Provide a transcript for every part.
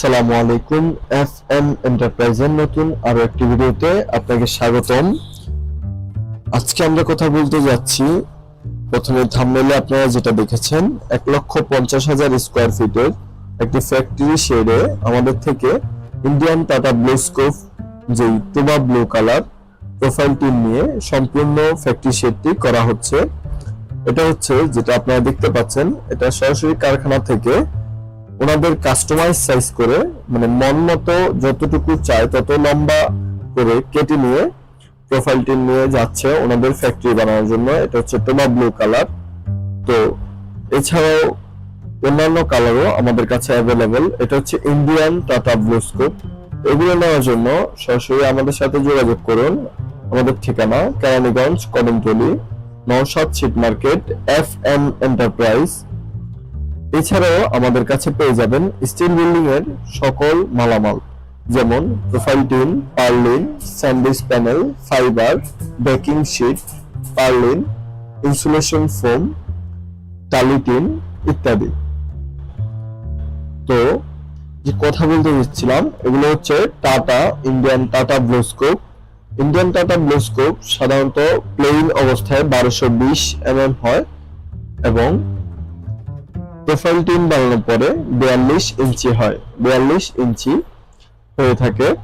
সালামু আলাইকুম F M এন্টারপ্রাইজের নতুন আরও একটি ভিডিওতে আপনাকে স্বাগতম। আজকে আমরা কথা বলতে যাচ্ছি, প্রথমে থাম্বনেলে আপনারা যেটা দেখেছেন, এক লক্ষ পঞ্চাশ হাজার স্কোয়ার ফিটের একটি ফ্যাক্টরি শেডে আমাদের থেকে ইন্ডিয়ান টাটা ব্লু স্কোপ যেই তুবা ব্লু কালার প্রোফাইলটি নিয়ে সম্পূর্ণ ফ্যাক্টরি শেডটি করা হচ্ছে। এটা হচ্ছে, যেটা আপনারা দেখতে পাচ্ছেন, এটা সরাসরি কারখানা থেকে ওনাদের কাস্টমাইজ সাইজ করে মানে মন মতো যতটুকু চায় তত লম্বা করে কেটে নিয়ে প্রোফাইলটি নিয়ে যাচ্ছে ওনাদের ফ্যাক্টরি বানানোর জন্য। এটা হচ্ছে টোমা ব্লু কালার তো এছাড়াও অন্যান্য কালারও আমাদের কাছে অ্যাভেলেবেল এটা হচ্ছে ইন্ডিয়ান টাটা ব্লু স্কোপ এগুলো নেওয়ার জন্য সরাসরি আমাদের সাথে যোগাযোগ করুন। আমাদের ঠিকানা কেরানীগঞ্জ, কদমতলি, নওশাদ ছিট মার্কেট এফ এম এন্টারপ্রাইজ এছাড়াও আমাদের কাছে পেয়ে যাবেন স্টিল বিল্ডিং এর সকল মালামাল, যেমন profile tin purlin sandwich panel fibre backing sheet purlin insulation foam টালি টিন ইত্যাদি। তো যে কথা বলতে যাচ্ছিলাম, এগুলো হচ্ছে Tata Indian Tata BlueScope Indian Tata BlueScope সাধারণত প্লেইন অবস্থায় বারোশো বিশ এমএম হয় এবং প্রোফাইল টিন বানানোর পরে বিয়াল্লিশ ইঞ্চি হয়। বিয়াল্লিশ ইঞ্চি হয়ে থাকে।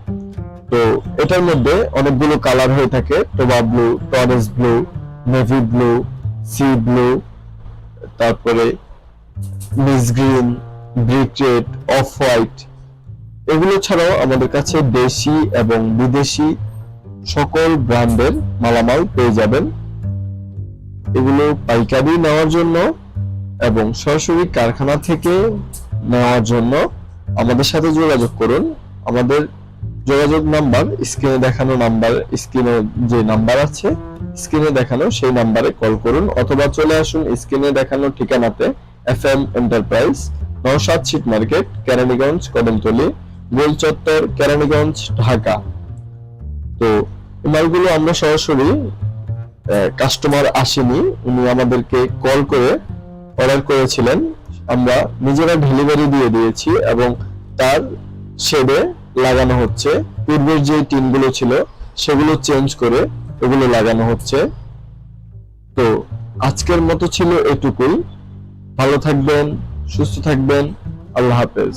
তো এটার মধ্যে অনেকগুলো কালার হয়ে থাকে। টোবা blue, Torres blue, navy blue, sea blue, তারপরে mist green, brick red, off white. এগুলো ছাড়াও আমাদের কাছে দেশি এবং বিদেশি সকল ব্র্যান্ডের মালামাল পেয়ে যাবেন। এগুলো পাইকারি নেওয়ার জন্য এবং সরাসরি কারখানা থেকে নেওয়ার জন্য আমাদের সাথে যোগাযোগ করুন। আমাদের যোগাযোগ নাম্বার স্ক্রিনে দেখানো নাম্বার, স্ক্রিনে যে নাম্বার আছে, স্ক্রিনে দেখানো সেই নাম্বারে কল করুন অথবা চলে আসুন স্ক্রিনে দেখানো ঠিকানাতে F M enterprise, Naushad sheet market, Keraniganj, Kadamtali, গোল চত্বর, কেরানীগঞ্জ, ঢাকা। তো মালগুলো আমরা সরাসরি কাস্টমার আসেনি, উনি আমাদেরকে কল করে অর্ডার করেছিলেন, আমরা নিজেরা ডেলিভারি দিয়ে দিয়েছি এবং তার শেডে লাগানো হচ্ছে। পূর্বের যে টিনগুলো ছিল, সেগুলো চেঞ্জ করে এগুলো লাগানো হচ্ছে। তো আজকের মতো ছিল এটুকুই। ভালো থাকবেন, সুস্থ থাকবেন। আল্লাহ হাফেজ।